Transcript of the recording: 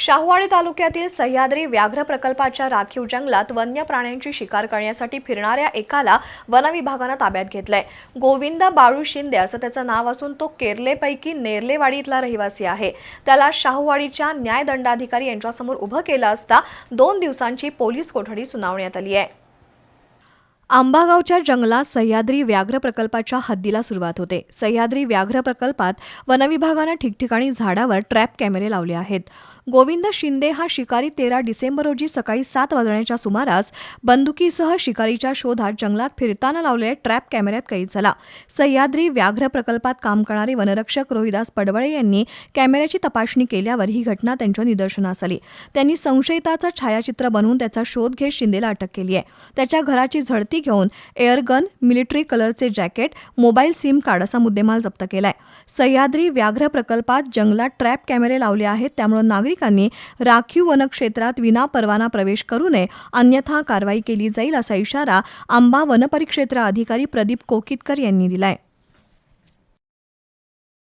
शाहूवाडी तालुक्यातील सह्याद्री व्याघ्र प्रकल्पाच्या राखीव जंगलात वन्य प्राण्यांची शिकार करण्यासाठी फिरणाऱ्या एकाला वनविभागानं ताब्यात घेतलंय. गोविंद बाळू शिंदे असं त्याचं नाव असून तो केरलेपैकी नेरलेवाडी इथला रहिवासी आहे. त्याला शाहूवाडीच्या न्यायदंडाधिकारी यांच्यासमोर उभं केलं असता दोन दिवसांची पोलीस कोठडी सुनावण्यात आली आहे. आंबागावच्या जंगलात सह्याद्री व्याघ्र प्रकल्पाच्या हद्दीला सुरुवात होते. सह्याद्री व्याघ्र प्रकल्पात वनविभागानं ठिकठिकाणी झाडावर ट्रॅप कॅमेरे लावले आहेत. गोविंद शिंदे हा शिकारी तेरा डिसेंबर रोजी सकाळी सात वाजण्याच्या सुमारास बंदुकीसह शिकारीच्या शोधात जंगलात फिरताना लावलेल्या ट्रॅप कॅमेऱ्यात कैद झाला. सह्याद्री व्याघ्र प्रकल्पात काम करणारे वनरक्षक रोहिदास पडवळे यांनी कॅमेऱ्याची तपासणी केल्यावर ही घटना त्यांच्या निदर्शनास आली. त्यांनी संशयिताचं छायाचित्र बनवून त्याचा शोध घेत शिंदेला अटक केली आहे. त्याच्या घराची झडती घेऊन एअरगन मिलिटरी कलरचे जॅकेट मोबाईल सिम कार्ड असा मुद्देमाल जप्त केलाय. सह्याद्री व्याघ्र प्रकल्पात जंगलात ट्रॅप कॅमेरे लावले आहेत त्यामुळे नागरिकांनी राखीव वनक्षेत्रात विनापरवाना प्रवेश करू नये अन्यथा कारवाई केली जाईल असा इशारा आंबा वनपरिक्षेत्र अधिकारी प्रदीप कोकितकर यांनी दिलाय.